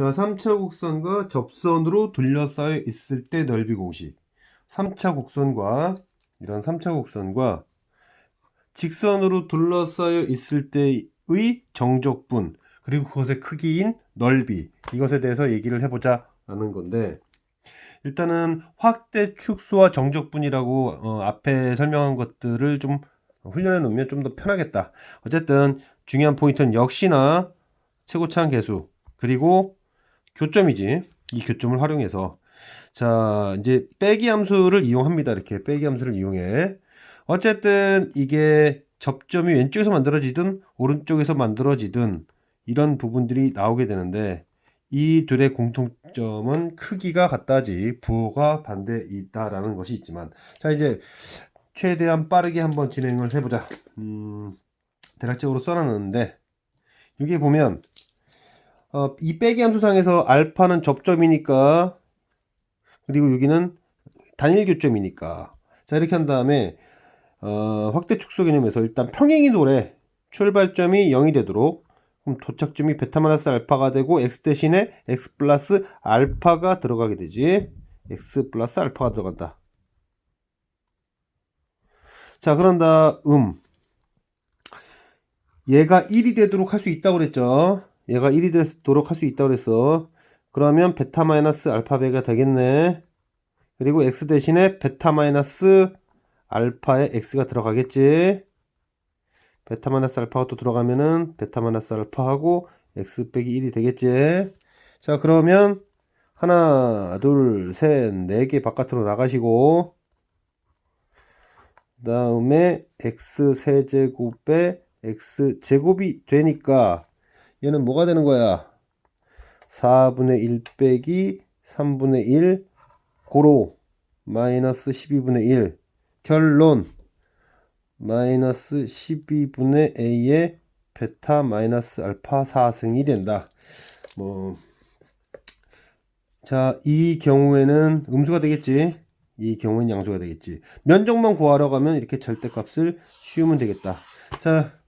자, 3차 곡선과 접선으로 둘러싸여 있을 때 넓이 공식. 3차 곡선과 이런 3차 곡선과 직선으로 둘러싸여 있을 때의 정적분 그리고 그것의 크기인 넓이 이것에 대해서 얘기를 해보자 라는 건데 일단은 확대 축소와 정적분이라고 어, 앞에 설명한 것들을 좀 훈련해 놓으면 좀 더 편하겠다. 어쨌든 중요한 포인트는 역시나 최고차항 계수 그리고 교점이지. 이 교점을 활용해서 자 이제 빼기 함수를 이용합니다. 이렇게 빼기 함수를 이용해. 어쨌든 이게 접점이 왼쪽에서 만들어지든 오른쪽에서 만들어지든 이런 부분들이 나오게 되는데 이 둘의 공통점은 크기가 같다지 부호가 반대 있다라는 것이 있지만 자 이제 최대한 빠르게 한번 진행을 해보자. 음, 대략적으로 써놨는데 여기 보면 어, 이 빼기 함수상에서 알파는 접점이니까 그리고 여기는 단일 교점이니까. 자 이렇게 한 다음에 어, 확대 축소 개념에서 일단 평행이 도래 출발점이 0이 되도록 그럼 도착점이 베타 마이너스 알파가 되고 x 대신에 x 플러스 알파가 들어가게 되지. X 플러스 알파가 들어간다. 자 그런 다음. 얘가 1이 되도록 할 수 있다고 그랬죠 얘가 1이 되도록 할 수 있다고 그랬어. 그러면 베타 마이너스 알파베가 되겠네. 그리고 x 대신에 베타 마이너스 알파에 x가 들어가겠지? 베타 마이너스 알파가 또 들어가면은 베타 마이너스 알파하고 x 빼기 1이 되겠지? 자 그러면 하나 둘 셋 네 개 바깥으로 나가시고 그 다음에 x 세제곱에 x 제곱이 되니까 얘는 뭐가 되는 거야 4분의 1 빼기 3분의 1 고로 마이너스 12분의 1 결론 마이너스 12분의 a의 베타 마이너스 알파 4승이 된다. 뭐, 자, 이 경우에는 음수가 되겠지. 이 경우에는 양수가 되겠지. 면적만 구하러 가면 이렇게 절대값을 씌우면 되겠다. 자,